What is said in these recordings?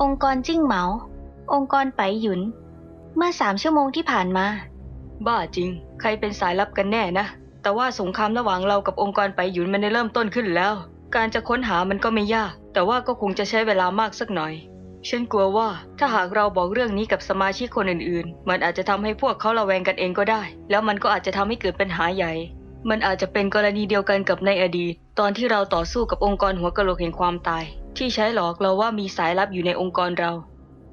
องค์กรจิ้งเหมา องค์กรไปหยุน เมื่อสามชั่วโมงที่ผ่านมา บ้าจริง ใครเป็นสายลับกันแน่นะ แต่ว่าสงครามระหว่างเรากับองค์กรไปหยุนมันได้เริ่มต้นขึ้นแล้ว การจะค้นหามันก็ไม่ยาก แต่ว่าก็คงจะใช้เวลามากสักหน่อย ฉันกลัวว่าถ้าหากเราบอกเรื่องนี้กับสมาชิกคนอื่นๆ มันอาจจะทำให้พวกเขาระแวงกันเองก็ได้ แล้วมันก็อาจจะทำให้เกิดปัญหาใหญ่ มันอาจจะเป็นกรณีเดียวกันกับในอดีต ตอนที่เราต่อสู้กับองค์กรหัวกะโหลกแห่งความตาย ที่ใช้หลอกเราว่ามีสายลับอยู่ในองค์กรเรา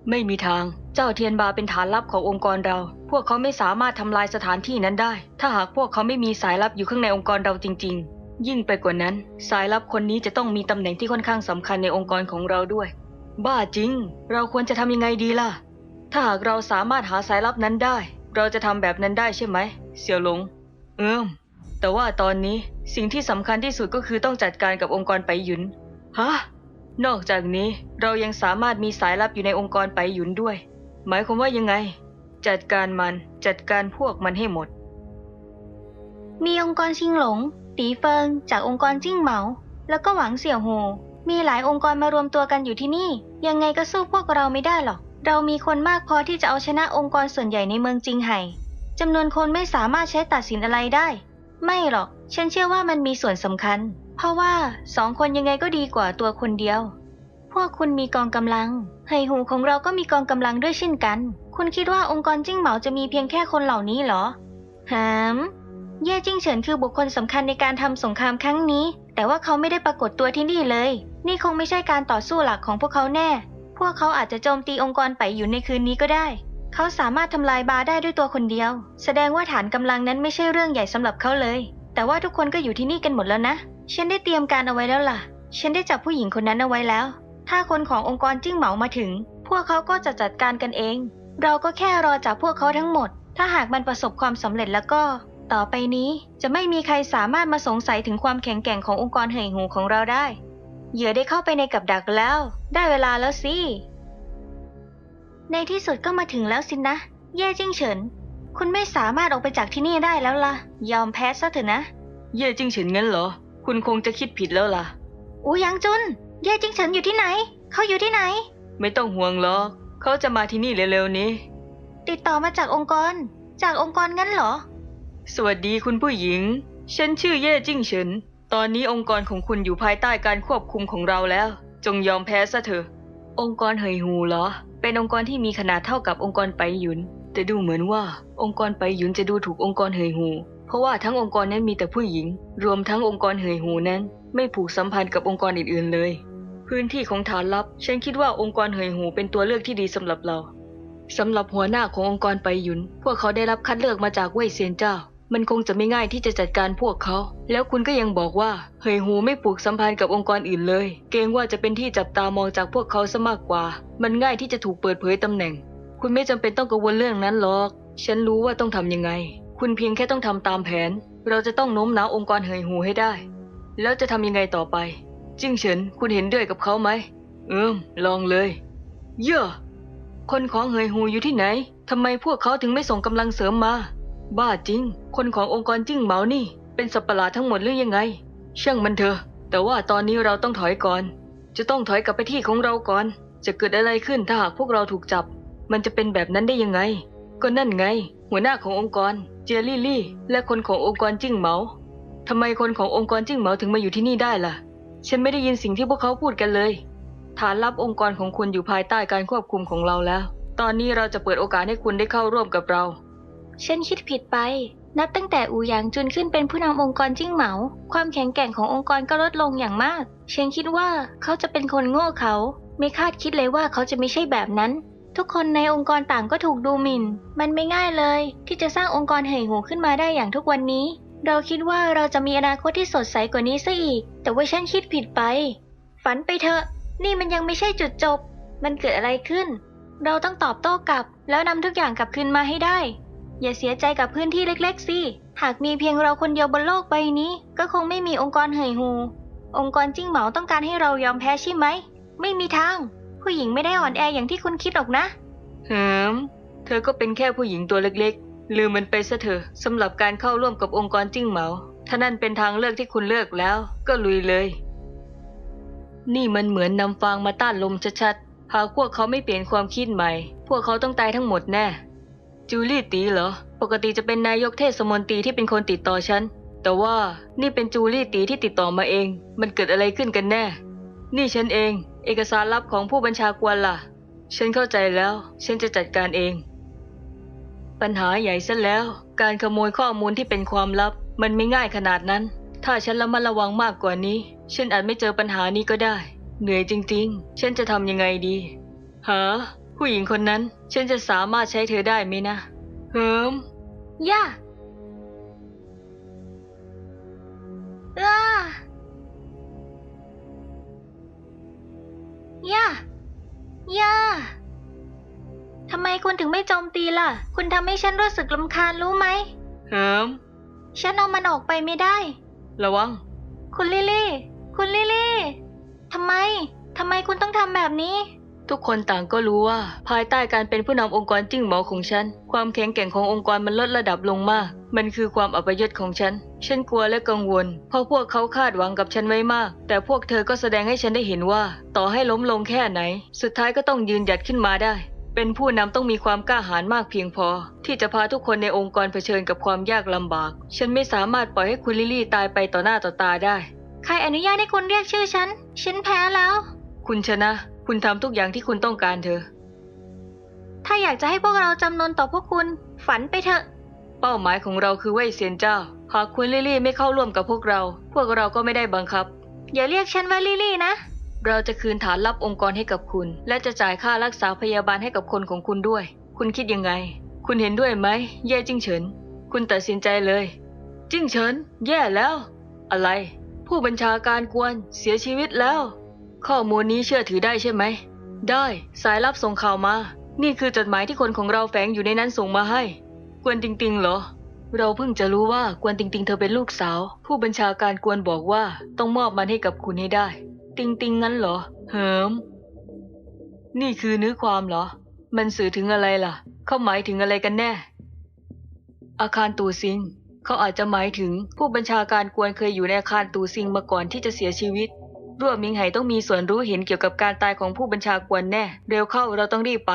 ไม่มีทาง เจ้าเทียนบาเป็นฐานลับขององค์กรเรา พวกเขาไม่สามารถทำลายสถานที่นั้นได้ ถ้าหากพวกเขาไม่มีสายลับอยู่ข้างในองค์กรเราจริง ๆ ยิ่งไปกว่านั้น สายลับคนนี้จะต้องมีตำแหน่งที่ค่อนข้างสำคัญในองค์กรของเราด้วย บ้าจริง เราควรจะทำยังไงดีล่ะ ถ้าหากเราสามารถหาสายลับนั้นได้ เราจะทำแบบนั้นได้ใช่ไหม เสี่ยวหลง เอิมแต่ว่าตอนนี้สิ่งที่สำคัญที่สุดก็คือต้องจัดการกับองค์กรไปหยุน ฮะ นอกจากนี้เรายังสามารถมีสายลับอยู่ในองค์กรไปหยุนด้วย หมายความว่ายังไง จัดการมันจัดการพวกมันให้หมด มีองค์กรชิงหลง ตีเฟิง จากองค์กรจิ้งเหมา แล้วก็หวังเสี่ยวโฮมีหลายองค์กรมารวมตัวกันอยู่ที่นี่ ยังไงก็สู้พวกเราไม่ได้หรอก เรามีคนมากพอที่จะเอาชนะองค์กรส่วนใหญ่ในเมืองจิงไห่จำนวนคนไม่สามารถใช้ตัดสินอะไรได้ ไม่หรอก ฉันเชื่อว่ามันมีส่วนสำคัญ เพราะว่าสองคนยังไงก็ดีกว่าตัวคนเดียว พวกคุณมีกองกำลัง ไห่หูของเราก็มีกองกำลังด้วยเช่นกัน คุณคิดว่าองค์กรจิ้งเหมาจะมีเพียงแค่คนเหล่านี้เหรอหามเย่จิ้งเฉินคือบุคคลสำคัญในการทำสงครามครั้งนี้ แต่ว่าเขาไม่ได้ปรากฏตัวที่นี่เลย นี่คงไม่ใช่การต่อสู้หลักของพวกเขาแน่ พวกเขาอาจจะโจมตีองค์กรไปอยู่ในคืนนี้ก็ได้ เขาสามารถทำลายบาร์ได้ด้วยตัวคนเดียว แสดงว่าฐานกำลังนั้นไม่ใช่เรื่องใหญ่สำหรับเขาเลย แต่ว่าทุกคนก็อยู่ที่นี่กันหมดแล้วนะ ฉันได้เตรียมการเอาไว้แล้วล่ะ ฉันได้จับผู้หญิงคนนั้นเอาไว้แล้ว ถ้าคนขององค์กรจิ้งเหมามาถึง พวกเขาก็จะจัดการกันเอง เราก็แค่รอจับพวกเขาทั้งหมด ถ้าหากมันประสบความสำเร็จแล้วก็ ต่อไปนี้จะไม่มีใครสามารถมาสงสัยถึงความแข็งแกร่งขององค์กรเหยหูของเราได้ เหยื่อได้เข้าไปในกับดักแล้ว ได้เวลาแล้วสิ ในที่สุดก็มาถึงแล้วสินะ เย่จิ้งเฉิน คุณไม่สามารถออกไปจากที่นี่ได้แล้วล่ะ ยอมแพ้ซะเถอะนะ เย่จิ้งเฉินงั้นเหรอ คุณคงจะคิดผิดแล้วล่ะ อูหยางจุน เย่จิ้งเฉินอยู่ที่ไหน เขาอยู่ที่ไหน ไม่ต้องห่วงหรอกเขาจะมาที่นี่เร็วๆนี้ ติดต่อมาจากองค์กร จากองค์กรงั้นเหรอ สวัสดีคุณผู้หญิง ฉันชื่อเย่จิ้งเฉิน ตอนนี้องค์กรของคุณอยู่ภายใต้การควบคุมของเราแล้ว จงยอมแพ้ซะเถอะ องค์กรเหยหูเหรอ เป็นองค์กรที่มีขนาดเท่ากับองค์กรไปหยุน แต่ดูเหมือนว่าองค์กรไปหยุนจะดูถูกองค์กรเหยหู เพราะว่าทั้งองค์กรนั้นมีแต่ผู้หญิง รวมทั้งองค์กรเหยหูนั้น ไม่ผูกสัมพันธ์กับองค์กรอื่นๆเลย พื้นที่ของฐานลับ ฉันคิดว่าองค์กรเหยหูเป็นตัวเลือกที่ดีสำหรับเราสำหรับหัวหน้าขององค์กรไปหยุน พวกเขาได้รับคัดเลือกมาจากเว่ยเซียนเจ้า มันคงจะไม่ง่ายที่จะจัดการพวกเขา แล้วคุณก็ยังบอกว่าเฮยหูไม่ผูกสัมพันธ์กับองค์กรอื่นเลย เกรงว่าจะเป็นที่จับตามองจากพวกเขาซะมากกว่า มันง่ายที่จะถูกเปิดเผยตำแหน่ง คุณไม่จำเป็นต้องกังวลเรื่องนั้นหรอก ฉันรู้ว่าต้องทำยังไง คุณเพียงแค่ต้องทำตามแผน เราจะต้องโน้มน้าวองค์กรเฮยหูให้ได้ แล้วจะทำยังไงต่อไป จิ้งเฉิน คุณเห็นด้วยกับเขาไหม เอิมลองเลย เย่อคนของเฮยฮูอยู่ที่ไหนทำไมพวกเขาถึงไม่ส่งกำลังเสริมมา บ้าจริง คนขององค์กรจิ้งเหมานี่ เป็นสัตว์ประหลาทั้งหมดหรือยังไง ช่างมันเถอะ แต่ว่าตอนนี้เราต้องถอยก่อน จะต้องถอยกลับไปที่ของเราก่อน จะเกิดอะไรขึ้นถ้าหากพวกเราถูกจับ มันจะเป็นแบบนั้นได้ยังไง ก็นั่นไง หัวหน้าขององค์กร เจยลี่ลี่ และคนขององค์กรจิ้งเหมาทำไมคนขององค์กรจิ้งเหมาถึงมาอยู่ที่นี่ได้ล่ะ ฉันไม่ได้ยินสิ่งที่พวกเขาพูดกันเลย ฐานลับองค์กรของคุณอยู่ภายใต้การควบคุมของเราแล้ว ตอนนี้เราจะเปิดโอกาสให้คุณได้เข้าร่วมกับเรา ฉันคิดผิดไป นับตั้งแต่อูหยางจุนขึ้นเป็นผู้นำองค์กรจิ้งเหมา ความแข็งแกร่งขององค์กรก็ลดลงอย่างมาก ฉันคิดว่าเขาจะเป็นคนโง่เขา ไม่คาดคิดเลยว่าเขาจะไม่ใช่แบบนั้น ทุกคนในองค์กรต่างก็ถูกดูหมิ่น มันไม่ง่ายเลย ที่จะสร้างองค์กรเหยหูขึ้นมาได้อย่างทุกวันนี้ เราคิดว่าเราจะมีอนาคตที่สดใสกว่านี้ซะอีก แต่ว่าฉันคิดผิดไป ฝันไปเถอะ นี่มันยังไม่ใช่จุดจบ มันเกิดอะไรขึ้น เราต้องตอบโต้กลับ แล้วนำทุกอย่างกลับคืนมาให้ได้ อย่าเสียใจกับพื้นที่เล็กๆสิ หากมีเพียงเราคนเดียวบนโลกใบนี้ ก็คงไม่มีองค์กรเหยหู องค์กรจิ้งเหมาต้องการให้เรายอมแพ้ใช่ไหม ไม่มีทาง ผู้หญิงไม่ได้อ่อนแออย่างที่คุณคิดหรอกนะเหิมเธอก็เป็นแค่ผู้หญิงตัวเล็กๆ ลืมมันไปซะเถอะสำหรับการเข้าร่วมกับองค์กรจิ้งเหมา ถ้านั่นเป็นทางเลือกที่คุณเลือกแล้ว ก็ลุยเลย นี่มันเหมือนนำฟางมาต้านลมชัดๆ หากพวกเขาไม่เปลี่ยนความคิดใหม่ พวกเขาต้องตายทั้งหมดแน่ จูลี่ตีเหรอ ปกติจะเป็นนายกเทศมนตรีที่เป็นคนติดต่อฉัน แต่ว่านี่เป็นจูลี่ตีที่ติดต่อมาเอง มันเกิดอะไรขึ้นกันแน่ นี่ฉันเอง เอกสารลับของผู้บัญชากวนล่ะ ฉันเข้าใจแล้ว ฉันจะจัดการเอง ปัญหาใหญ่ซะแล้ว การขโมยข้อมูลที่เป็นความลับ มันไม่ง่ายขนาดนั้น ถ้าฉันระมัดระวังมากกว่านี้ ฉันอาจไม่เจอปัญหานี้ก็ได้ เหนื่อยจริง ๆ ฉันจะทำยังไงดีฮะผู้หญิงคนนั้น ฉันจะสามารถใช้เธอได้ไหมนะ เฮิมย่าอ้า ย่า ย่า ทำไมคุณถึงไม่โจมตีล่ะ คุณทำให้ฉันรู้สึกลำคาญรู้ไหมเฮิมฉันเอามันออกไปไม่ได้ ระวัง คุณลิลลี่ คุณลิลลี่ ทำไม ทำไมคุณต้องทำแบบนี้ ทุกคนต่างก็รู้ว่า ภายใต้การเป็นผู้นำองค์กรจิ้งเหมาของฉัน ความแข็งแกร่งขององค์กรมันลดระดับลงมาก มันคือความอัปยศของฉัน ฉันกลัวและกังวล เพราะพวกเขาคาดหวังกับฉันไว้มาก แต่พวกเธอก็แสดงให้ฉันได้เห็นว่า ต่อให้ล้มลงแค่ไหน สุดท้ายก็ต้องยืนหยัดขึ้นมาได้ เป็นผู้นำต้องมีความกล้าหาญมากเพียงพอ ที่จะพาทุกคนในองค์กรเผชิญกับความยากลำบาก ฉันไม่สามารถปล่อยให้คุณลิลลี่ตายไปต่อหน้าต่อตาได้ ใครอนุญาตให้คุณเรียกชื่อฉัน ฉันแพ้แล้ว คุณชนะ คุณทำทุกอย่างที่คุณต้องการเธอ ถ้าอยากจะให้พวกเราจำนนต่อพวกคุณ ฝันไปเถอะ เป้าหมายของเราคือเว่ยเซียนเจ้า หากคุณลิลลี่ไม่เข้าร่วมกับพวกเรา พวกเราก็ไม่ได้บังคับ อย่าเรียกฉันว่าลิลลี่นะ เราจะคืนฐานลับองค์กรให้กับคุณ และจะจ่ายค่ารักษาพยาบาลให้กับคนของคุณด้วย คุณคิดยังไง คุณเห็นด้วยไหมเย่จิ้งเฉิน คุณตัดสินใจเลย จิ้งเฉิน แย่แล้ว อะไร ผู้บัญชาการกวน เสียชีวิตแล้ว ข้อมูลนี้เชื่อถือได้ใช่ไหม ได้ สายลับส่งข่าวมา นี่คือจดหมายที่คนของเราแฝงอยู่ในนั้นส่งมาให้ กวนติงติงเหรอ เราเพิ่งจะรู้ว่ากวนติงติงเธอเป็นลูกสาว ผู้บัญชาการกวนบอกว่าต้องมอบมันให้กับคุณให้ได้ ติงติงงั้นเหรอ เหิม นี่คือเนื้อความเหรอ มันสื่อถึงอะไรล่ะ เขาหมายถึงอะไรกันแน่ อาคารตูซิงเขาอาจจะหมายถึงผู้บัญชาการกวนเคยอยู่ในอาคารตูซิงมาก่อนที่จะเสียชีวิต ร่วมมิงไห่ต้องมีส่วนรู้เห็นเกี่ยวกับการตายของผู้บัญชากวนแน่ เร็วเข้าเราต้องรีบไป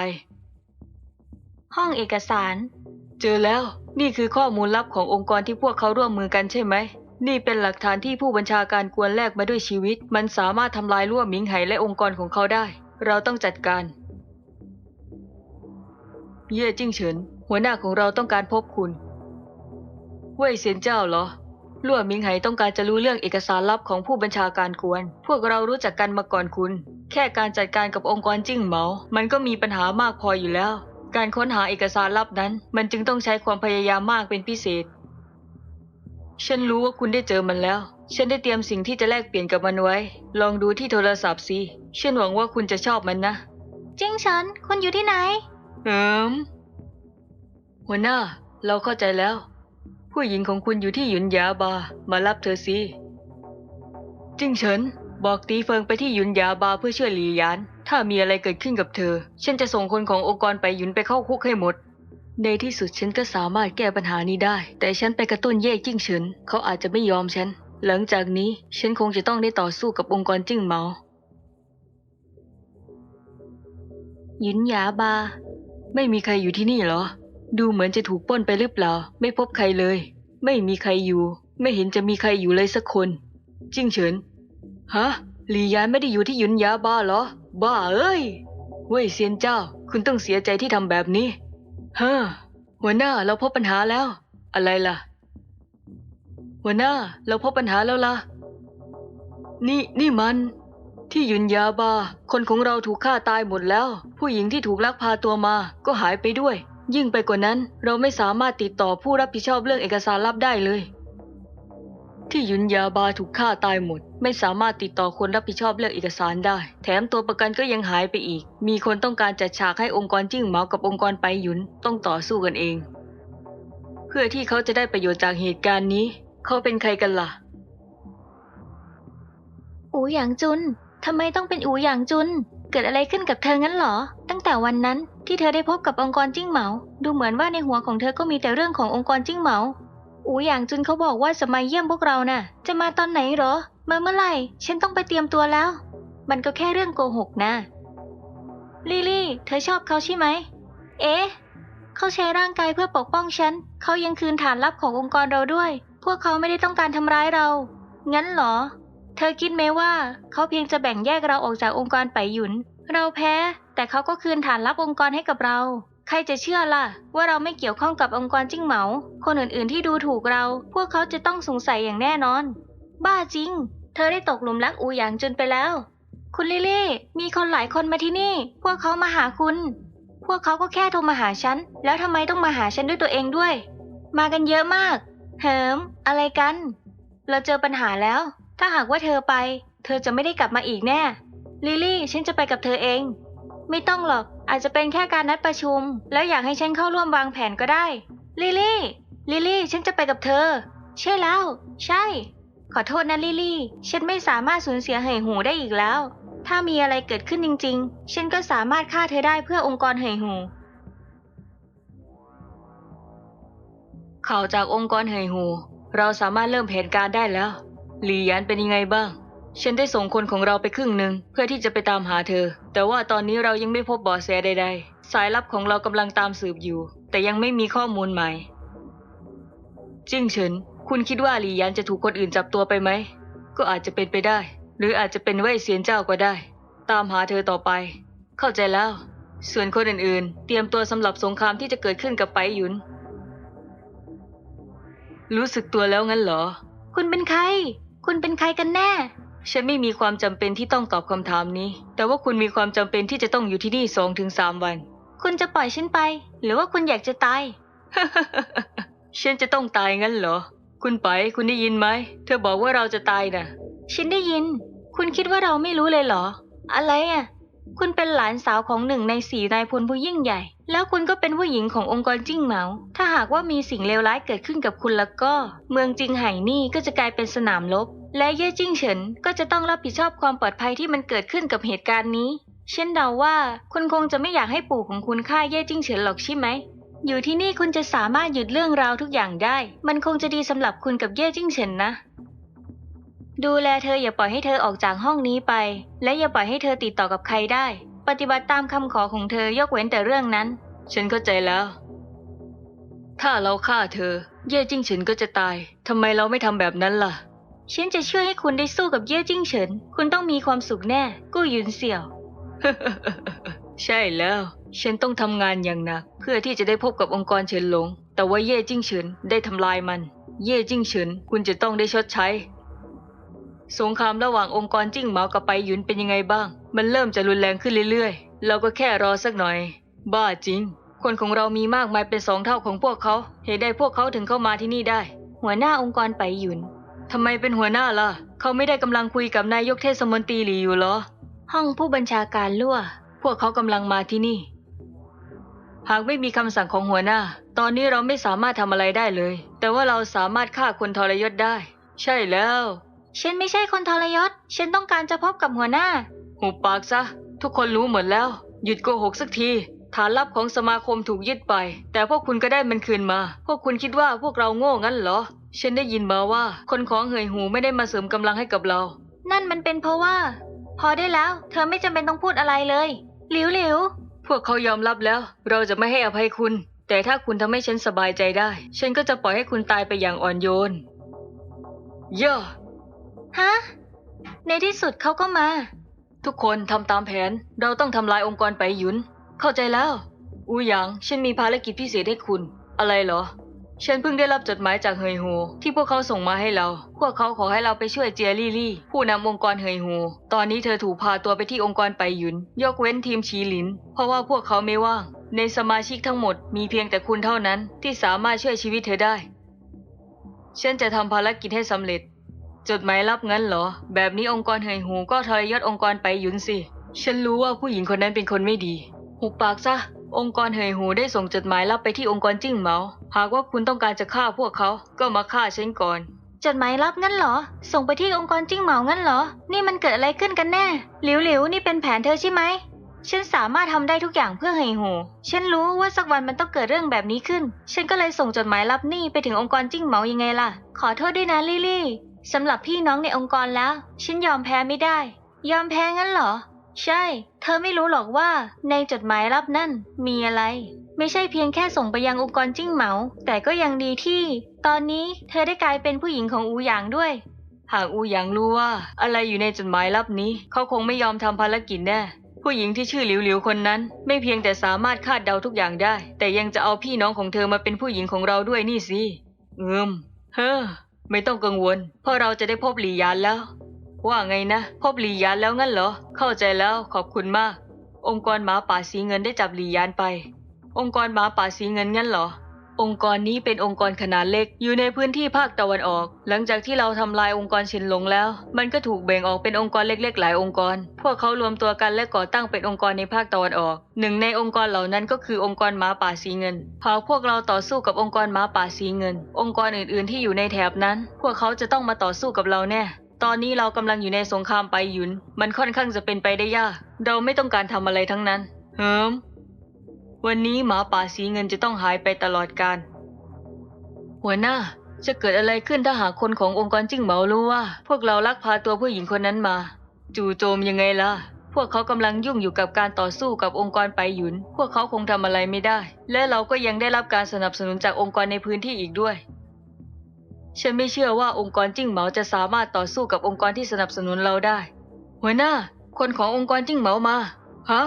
ห้องเอกสาร เจอแล้ว นี่คือข้อมูลลับขององค์กรที่พวกเขาร่วมมือกันใช่ไหม นี่เป็นหลักฐานที่ผู้บัญชาการกวนแลกมาด้วยชีวิต มันสามารถทำลายร่วมมิงไห่และองค์กรของเขาได้ เราต้องจัดการ เย่จิ้งเฉินหัวหน้าของเราต้องการพบคุณเว่ยเซียนเจ้าเหรอ ล่วมิงไห่ต้องการจะรู้เรื่องเอกสารลับของผู้บัญชาการกวน พวกเรารู้จักกันมาก่อนคุณ แค่การจัดการกับองค์กรจิ้งเหมา มันก็มีปัญหามากพออยู่แล้ว การค้นหาเอกสารลับนั้น มันจึงต้องใช้ความพยายามมากเป็นพิเศษ ฉันรู้ว่าคุณได้เจอมันแล้ว ฉันได้เตรียมสิ่งที่จะแลกเปลี่ยนกับมันไว้ ลองดูที่โทรศัพท์สิ ฉันหวังว่าคุณจะชอบมันนะจิ้งเฉินคุณอยู่ที่ไหน เอิมหัวหน้า เราเข้าใจแล้ว ผู้หญิงของคุณอยู่ที่หยุนหยาบา มารับเธอสิจิ้งเฉินบอกตีเฟิงไปที่หยุนหยาบาเพื่อช่วยหลีหยาน ถ้ามีอะไรเกิดขึ้นกับเธอ ฉันจะส่งคนขององค์กรไปหยุนไปเข้าคุกให้หมด ในที่สุดฉันก็สามารถแก้ปัญหานี้ได้ แต่ฉันไปกระตุ้นเย่จิ้งเฉินเขาอาจจะไม่ยอมฉัน หลังจากนี้ฉันคงจะต้องได้ต่อสู้กับองค์กรจิ้งเหมาหยินหยาบา ไม่มีใครอยู่ที่นี่เหรอ ดูเหมือนจะถูกป้นไปหรือเปล่า ไม่พบใครเลย ไม่มีใครอยู่ ไม่เห็นจะมีใครอยู่เลยสักคน จิ้งเฉิน ฮะหลี่ยานไม่ได้อยู่ที่ยุนยาบ้าเหรอ บ้าเอ้ย เว่ยเซียนเจ้า คุณต้องเสียใจที่ทำแบบนี้เฮ้อหัวหน้าเราพบปัญหาแล้ว อะไรล่ะ หัวหน้าเราพบปัญหาแล้วล่ะ นี่นี่มัน ที่ยุนยาบา คนของเราถูกฆ่าตายหมดแล้ว ผู้หญิงที่ถูกลักพาตัวมา ก็หายไปด้วย ยิ่งไปกว่านั้นเราไม่สามารถติดต่อผู้รับผิดชอบเรื่องเอกสารลับได้เลย ที่ยุนยาบาถูกฆ่าตายหมด ไม่สามารถติดต่อคนรับผิดชอบเรื่องเอกสารได้ แถมตัวประกันก็ยังหายไปอีก มีคนต้องการจัดฉากให้องค์กรจิ้งเหมากับองค์กรไปยุนต้องต่อสู้กันเอง เพื่อที่เขาจะได้ประโยชน์จากเหตุการณ์นี้ เขาเป็นใครกันล่ะ อูหยางจุนทำไมต้องเป็นอูหยางจุน เกิดอะไรขึ้นกับเธองั้นเหรอ ตั้งแต่วันนั้นที่เธอได้พบกับองค์กรจิ้งเหมา ดูเหมือนว่าในหัวของเธอก็มีแต่เรื่องขององค์กรจิ้งเหมาอูหยางจุนเขาบอกว่าจะมาเยี่ยมพวกเราน่ะ จะมาตอนไหนเหรอ มาเมื่อไหร่ ฉันต้องไปเตรียมตัวแล้ว มันก็แค่เรื่องโกหกนะ ลิลี่ เธอชอบเขาใช่ไหม เอ๊ะ เขาใช้ร่างกายเพื่อปกป้องฉัน เขายังคืนฐานลับขององค์กรเราด้วย พวกเขาไม่ได้ต้องการทำร้ายเรา งั้นเหรอ เธอคิดไหมว่าเขาเพียงจะแบ่งแยกเราออกจากองค์กรไปหยุน เราแพ้ แต่เขาก็คืนฐานลับองค์กรให้กับเรา ใครจะเชื่อล่ะ ว่าเราไม่เกี่ยวข้องกับองค์กรจิ้งเหมา คนอื่นๆที่ดูถูกเรา พวกเขาจะต้องสงสัยอย่างแน่นอน บ้าจริง เธอได้ตกหลุมรักอูหยางจนไปแล้ว คุณลิลี่ มีคนหลายคนมาที่นี่ พวกเขามาหาคุณ พวกเขาก็แค่โทรมาหาฉัน แล้วทำไมต้องมาหาฉันด้วยตัวเองด้วย มากันเยอะมาก เหิม อะไรกัน เราเจอปัญหาแล้ว ถ้าหากว่าเธอไป เธอจะไม่ได้กลับมาอีกแน่ ลิลี่ ฉันจะไปกับเธอเอง ไม่ต้องหรอก อาจจะเป็นแค่การนัดประชุม แล้วอยากให้ฉันเข้าร่วมวางแผนก็ได้ ลิลี่ ลิลี่ ฉันจะไปกับเธอ ใช่แล้ว ใช่ ขอโทษนะลิลี่ ฉันไม่สามารถสูญเสียเหยหูได้อีกแล้ว ถ้ามีอะไรเกิดขึ้นจริง ๆ ฉันก็สามารถฆ่าเธอได้เพื่อองค์กรเหยหูข่าวจากองค์กรเหยหู เราสามารถเริ่มแผนการ์ได้แล้ว หลีหยันเป็นยังไงบ้าง ฉันได้ส่งคนของเราไปครึ่งหนึ่งเพื่อที่จะไปตามหาเธอ แต่ว่าตอนนี้เรายังไม่พบเบาะแสใด ๆ สายลับของเรากำลังตามสืบอยู่ แต่ยังไม่มีข้อมูลใหม่จิ้งเฉิน คุณคิดว่าหลีหยันจะถูกคนอื่นจับตัวไปไหม ก็อาจจะเป็นไปได้ หรืออาจจะเป็นเว่ยเซียนเจ้าก็ได้ ตามหาเธอต่อไป เข้าใจแล้ว ส่วนคนอื่นๆ เตรียมตัวสำหรับสงครามที่จะเกิดขึ้นกับไปหยุน รู้สึกตัวแล้วงั้นเหรอ คุณเป็นใคร คุณเป็นใครกันแน่ ฉันไม่มีความจำเป็นที่ต้องตอบคำถามนี้ แต่ว่าคุณมีความจำเป็นที่จะต้องอยู่ที่นี่สองถึงสามวัน คุณจะปล่อยฉันไป หรือว่าคุณอยากจะตาย ฉันจะต้องตายงั้นเหรอ คุณไปคุณได้ยินไหม เธอบอกว่าเราจะตายน่ะ ฉันได้ยิน คุณคิดว่าเราไม่รู้เลยเหรอ อะไรอะ คุณเป็นหลานสาวของหนึ่งในสี่นายพลผู้ยิ่งใหญ่ แล้วคุณก็เป็นผู้หญิงขององค์กรจิ้งเหมา ถ้าหากว่ามีสิ่งเลวร้ายเกิดขึ้นกับคุณแล้วก็ เมืองจิงไห่นี่ก็จะกลายเป็นสนามรบ และเย่จิ้งเฉินก็จะต้องรับผิดชอบความปลอดภัยที่มันเกิดขึ้นกับเหตุการณ์นี้ เช่นเดาว่า คุณคงจะไม่อยากให้ปู่ของคุณฆ่าเย่จิ้งเฉินหรอกใช่ไหม อยู่ที่นี่คุณจะสามารถหยุดเรื่องราวทุกอย่างได้ มันคงจะดีสำหรับคุณกับเย่จิ้งเฉินนะ ดูแลเธออย่าปล่อยให้เธอออกจากห้องนี้ไป และอย่าปล่อยให้เธอติดต่อกับใครได้ ปฏิบัติตามคำขอของเธอยกเว้นแต่เรื่องนั้น ฉันเข้าใจแล้ว ถ้าเราฆ่าเธอ เย่จิ้งเฉินก็จะตายทำไมเราไม่ทำแบบนั้นล่ะ ฉันจะช่วยให้คุณได้สู้กับเย่จิ้งเฉิน คุณต้องมีความสุขแน่ กู้หยุนเสี่ยว ใช่แล้ว ฉันต้องทำงานอย่างหนัก เพื่อที่จะได้พบกับองค์กรเฉินหลง แต่ว่าเย่จิ้งเฉินได้ทำลายมัน เย่จิ้งเฉิน คุณจะต้องได้ชดใช้ สงครามระหว่างองค์กรจิ้งเหมากับไปหยุนเป็นยังไงบ้าง มันเริ่มจะรุนแรงขึ้นเรื่อยๆ เราก็แค่รอสักหน่อย บ้าจริง คนของเรามีมากมายเป็นสองเท่าของพวกเขา เหตุใดพวกเขาถึงเข้ามาที่นี่ได้ หัวหน้าองค์กรไปหยุนทำไมเป็นหัวหน้าล่ะ เขาไม่ได้กำลังคุยกับนายกเทศมนตรีหลีอยู่เหรอ ห้องผู้บัญชาการล่ว พวกเขากำลังมาที่นี่ หากไม่มีคำสั่งของหัวหน้า ตอนนี้เราไม่สามารถทำอะไรได้เลย แต่ว่าเราสามารถฆ่าคนทรยศได้ ใช่แล้ว ฉันไม่ใช่คนทรยศ ฉันต้องการจะพบกับหัวหน้าหุบปากซะ ทุกคนรู้หมดแล้ว หยุดโกหกสักที ฐานลับของสมาคมถูกยึดไป แต่พวกคุณก็ได้มันคืนมา พวกคุณคิดว่าพวกเราโง่งั้นเหรอ ฉันได้ยินมาว่า คนของเหยหูไม่ได้มาเสริมกำลังให้กับเรา นั่นมันเป็นเพราะว่า พอได้แล้ว เธอไม่จำเป็นต้องพูดอะไรเลย หลิวหลิวพวกเขายอมรับแล้ว เราจะไม่ให้อภัยคุณ แต่ถ้าคุณทำให้ฉันสบายใจได้ ฉันก็จะปล่อยให้คุณตายไปอย่างอ่อนโยน เย่อ ฮะ ในที่สุดเขาก็มา ทุกคนทำตามแผน เราต้องทำลายองค์กรไปหยุน เข้าใจแล้ว อูหยาง ฉันมีภารกิจพิเศษให้คุณ อะไรเหรอ ฉันเพิ่งได้รับจดหมายจากเฮยฮูที่พวกเขาส่งมาให้เรา พวกเขาขอให้เราไปช่วยเจียลี่ลี่ ผู้นำองค์กรเฮยฮูตอนนี้เธอถูกพาตัวไปที่องค์กรไปหยุน ยกเว้นทีมชีหลิน เพราะว่าพวกเขาไม่ว่าง ในสมาชิกทั้งหมดมีเพียงแต่คุณเท่านั้นที่สามารถช่วยชีวิตเธอได้ ฉันจะทำภารกิจให้สำเร็จ จดหมายลับงั้นเหรอ แบบนี้องค์กรเฮยฮูก็ทรยศองค์กรไปยุนสิ ฉันรู้ว่าผู้หญิงคนนั้นเป็นคนไม่ดี หุบปากซะ องค์กรเฮยฮูได้ส่งจดหมายลับไปที่องค์กรจิ้งเหมา หากว่าคุณต้องการจะฆ่าพวกเขา ก็มาฆ่าฉันก่อน จดหมายลับงั้นเหรอ ส่งไปที่องค์กรจิ้งเหมางั้นเหรอ นี่มันเกิดอะไรขึ้นกันแน่ หลิวหลิวนี่เป็นแผนเธอใช่ไหม ฉันสามารถทำได้ทุกอย่างเพื่อเฮยหู ฉันรู้ว่าสักวันมันต้องเกิดเรื่องแบบนี้ขึ้น ฉันก็เลยส่งจดหมายลับนี่ไปถึงองค์กรจิ้งเหมายังไงล่ะ ขอโทษด้วยนะลิลี่ สำหรับพี่น้องในองค์กรแล้ว ฉันยอมแพ้ไม่ได้ ยอมแพ้งั้นเหรอ ใช่ เธอไม่รู้หรอกว่าในจดหมายลับนั่นมีอะไร ไม่ใช่เพียงแค่ส่งไปยังองค์กรจิ้งเหมา แต่ก็ยังดีที่ ตอนนี้เธอได้กลายเป็นผู้หญิงของอูหยางด้วย หากอูหยางรู้ว่า อะไรอยู่ในจดหมายลับนี้ เขาคงไม่ยอมทำภารกิจแน่ผู้หญิงที่ชื่อหลิวหลิวคนนั้น ไม่เพียงแต่สามารถคาดเดาทุกอย่างได้ แต่ยังจะเอาพี่น้องของเธอมาเป็นผู้หญิงของเราด้วยนี่สิ เอิมเฮ้อ ไม่ต้องกังวล เพราะเราจะได้พบหลียานแล้ว ว่าไงนะ พบหลียานแล้วงั้นเหรอ เข้าใจแล้วขอบคุณมาก องค์กรหมาป่าสีเงินได้จับหลียานไป องค์กรหมาป่าสีเงินงั้นเหรอ องค์กรนี้เป็นองค์กรขนาดเล็กอยู่ในพื้นที่ภาคตะวันออก หลังจากที่เราทำลายองค์กรเฉินหลงแล้ว มันก็ถูกแบ่งออกเป็นองค์กรเล็ก ๆ หลายองค์กร พวกเขารวมตัวกันและก่อตั้งเป็นองค์กรในภาคตะวันออก หนึ่งในองค์กรเหล่านั้นก็คือองค์กรหมาป่าสีเงินหากพวกเราต่อสู้กับองค์กรหมาป่าสีเงิน องค์กรอื่นๆ ที่อยู่ในแถบนั้น พวกเขาจะต้องมาต่อสู้กับเราแน่ตอนนี้เรากำลังอยู่ในสงครามไปยุน มันค่อนข้างจะเป็นไปได้ยาก เราไม่ต้องการทำอะไรทั้งนั้น เฮิม วันนี้หมาป่าสีเงินจะต้องหายไปตลอดกาล หัวหน้าจะเกิดอะไรขึ้นถ้าหากคนขององค์กรจิ้งเหมารู้ว่า พวกเราลักพาตัวผู้หญิงคนนั้นมา จู่โจมยังไงล่ะ พวกเขากำลังยุ่งอยู่กับการต่อสู้กับองค์กรไปหยุน พวกเขาคงทำอะไรไม่ได้ และเราก็ยังได้รับการสนับสนุนจากองค์กรในพื้นที่อีกด้วย ฉันไม่เชื่อว่าองค์กรจิ้งเหมาจะสามารถต่อสู้กับองค์กรที่สนับสนุนเราได้ หัวหน้า คนขององค์กรจิ้งเหมามาฮะ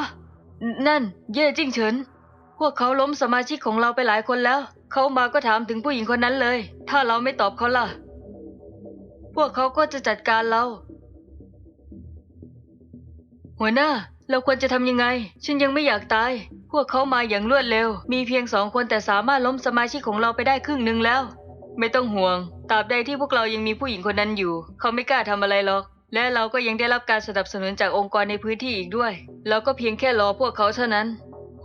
นั่น เย่จิ้งเฉิน พวกเขาล้มสมาชิกของเราไปหลายคนแล้ว เขามาก็ถามถึงผู้หญิงคนนั้นเลย ถ้าเราไม่ตอบเขาล่ะ พวกเขาก็จะจัดการเรา หัวหน้า เราควรจะทำยังไง ฉันยังไม่อยากตาย พวกเขามาอย่างรวดเร็ว มีเพียงสองคนแต่สามารถล้มสมาชิกของเราไปได้ครึ่งหนึ่งแล้ว ไม่ต้องห่วง ตราบใดที่พวกเรายังมีผู้หญิงคนนั้นอยู่ เขาไม่กล้าทำอะไรหรอก และเราก็ยังได้รับการสนับสนุนจากองค์กรในพื้นที่อีกด้วย เราก็เพียงแค่รอพวกเขาเท่านั้น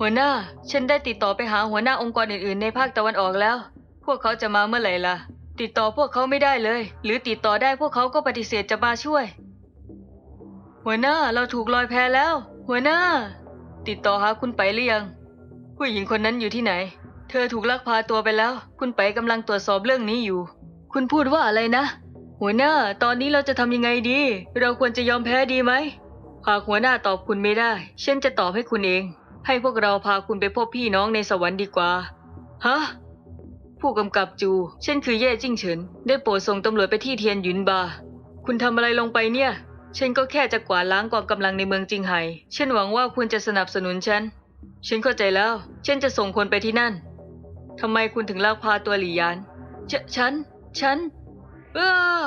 หัวหน้า ฉันได้ติดต่อไปหาหัวหน้าองค์กรอื่นๆ ในภาคตะวันออกแล้ว พวกเขาจะมาเมื่อไหร่ล่ะ ติดต่อพวกเขาไม่ได้เลย หรือติดต่อได้พวกเขาก็ปฏิเสธจะมาช่วย หัวหน้าเราถูกลอยแพแล้ว หัวหน้า ติดต่อหาคุณไปหรือยัง ผู้หญิงคนนั้นอยู่ที่ไหน เธอถูกลักพาตัวไปแล้ว คุณไปกำลังตรวจสอบเรื่องนี้อยู่ คุณพูดว่าอะไรนะ หัวหน้า ตอนนี้เราจะทำยังไงดี เราควรจะยอมแพ้ดีไหมหากหัวหน้าตอบคุณไม่ได้ ฉันจะตอบให้คุณเอง ให้พวกเราพาคุณไปพบพี่น้องในสวรรค์ดีกว่า ฮะ ผู้กำกับจูฉันคือเย่จิ้งเฉิน ได้โปรดส่งตำรวจไปที่เทียนหยุนบา คุณทำอะไรลงไปเนี่ย ฉันก็แค่จะกวาดล้างกองกำลังในเมืองจิงไห่ฉันหวังว่าคุณจะสนับสนุนฉัน ฉันเข้าใจแล้ว ฉันจะส่งคนไปที่นั่น ทำไมคุณถึงลากพาตัวหลี่ยานฉฉัน ฉัน เออ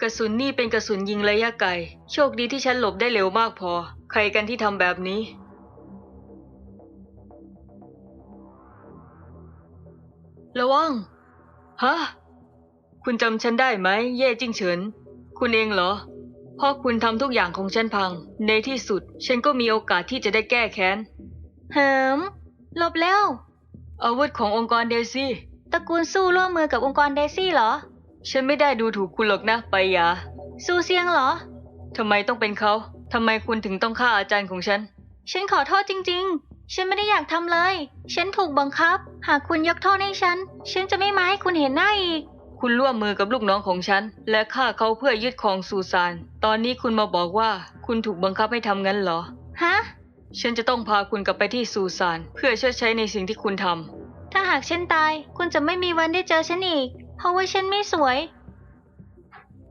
กระสุนนี่เป็นกระสุนยิงระยะไกล โชคดีที่ฉันหลบได้เร็วมากพอ ใครกันที่ทำแบบนี้ ระวัง ฮะ คุณจำฉันได้ไหม เย่จิ้งเฉิน คุณเองเหรอเพราะคุณทำทุกอย่างของฉันพัง ในที่สุด ฉันก็มีโอกาสที่จะได้แก้แค้นเหิมหลบแล้ว อาวุธขององค์กรเดซี่ ตระกูลสู้ร่วมมือกับองค์กรเดซี่เหรอ ฉันไม่ได้ดูถูกคุณหรอกนะไปหยาซูเซียงเหรอ ทำไมต้องเป็นเขา ทำไมคุณถึงต้องฆ่าอาจารย์ของฉัน ฉันขอโทษจริง ๆ ฉันไม่ได้อยากทำเลย ฉันถูกบังคับ หากคุณยกโทษให้ฉัน ฉันจะไม่มาให้คุณเห็นหน้าอีก คุณร่วมมือกับลูกน้องของฉัน และฆ่าเขาเพื่อยึดครองซูซาน ตอนนี้คุณมาบอกว่า คุณถูกบังคับให้ทำงั้นเหรอ ฮะ ฉันจะต้องพาคุณกลับไปที่ซูซาน เพื่อชดใช้ในสิ่งที่คุณทถ้าหากฉันตาย คุณจะไม่มีวันได้เจอฉันอีก เพราะว่าฉันไม่สวย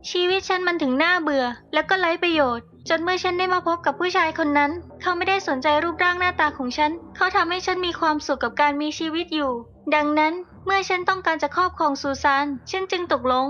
ชีวิตฉันมันถึงน่าเบื่อ แล้วก็ไร้ประโยชน์ จนเมื่อฉันได้มาพบกับผู้ชายคนนั้น เขาไม่ได้สนใจรูปร่างหน้าตาของฉัน เขาทำให้ฉันมีความสุขกับการมีชีวิตอยู่ ดังนั้นเมื่อฉันต้องการจะครอบครองซูซานฉันจึงตกลง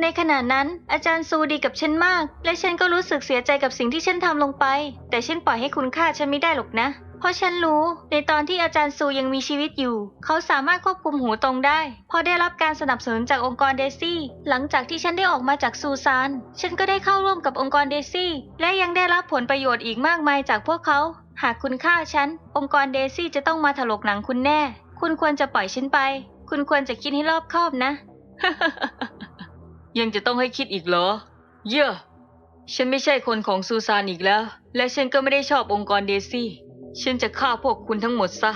ในขณะนั้นอาจารย์ซูดีกับฉันมาก และฉันก็รู้สึกเสียใจกับสิ่งที่ฉันทำลงไป แต่ฉันปล่อยให้คุณฆ่าฉันไม่ได้หรอกนะ เพราะฉันรู้ในตอนที่อาจารย์ซูยังมีชีวิตอยู่ เขาสามารถควบคุมหูตรงได้พราะได้รับการสนับสนุนจากองค์กรเดซี่ หลังจากที่ฉันได้ออกมาจากซูซาน ฉันก็ได้เข้าร่วมกับองค์กรเดซี่ และยังได้รับผลประโยชน์อีกมากมายจากพวกเขา หากคุณฆ่าฉัน องค์กรเดซี่จะต้องมาถลกหนังคุณแน่ คุณควรจะปล่อยฉันไป คุณควรจะคิดให้รอบคอบนะ ยังจะต้องให้คิดอีกเหรอ เย่อฉันไม่ใช่คนของซูซานอีกแล้ว และฉันก็ไม่ได้ชอบองค์กรเดซี่ ฉันจะฆ่าพวกคุณทั้งหมดซะ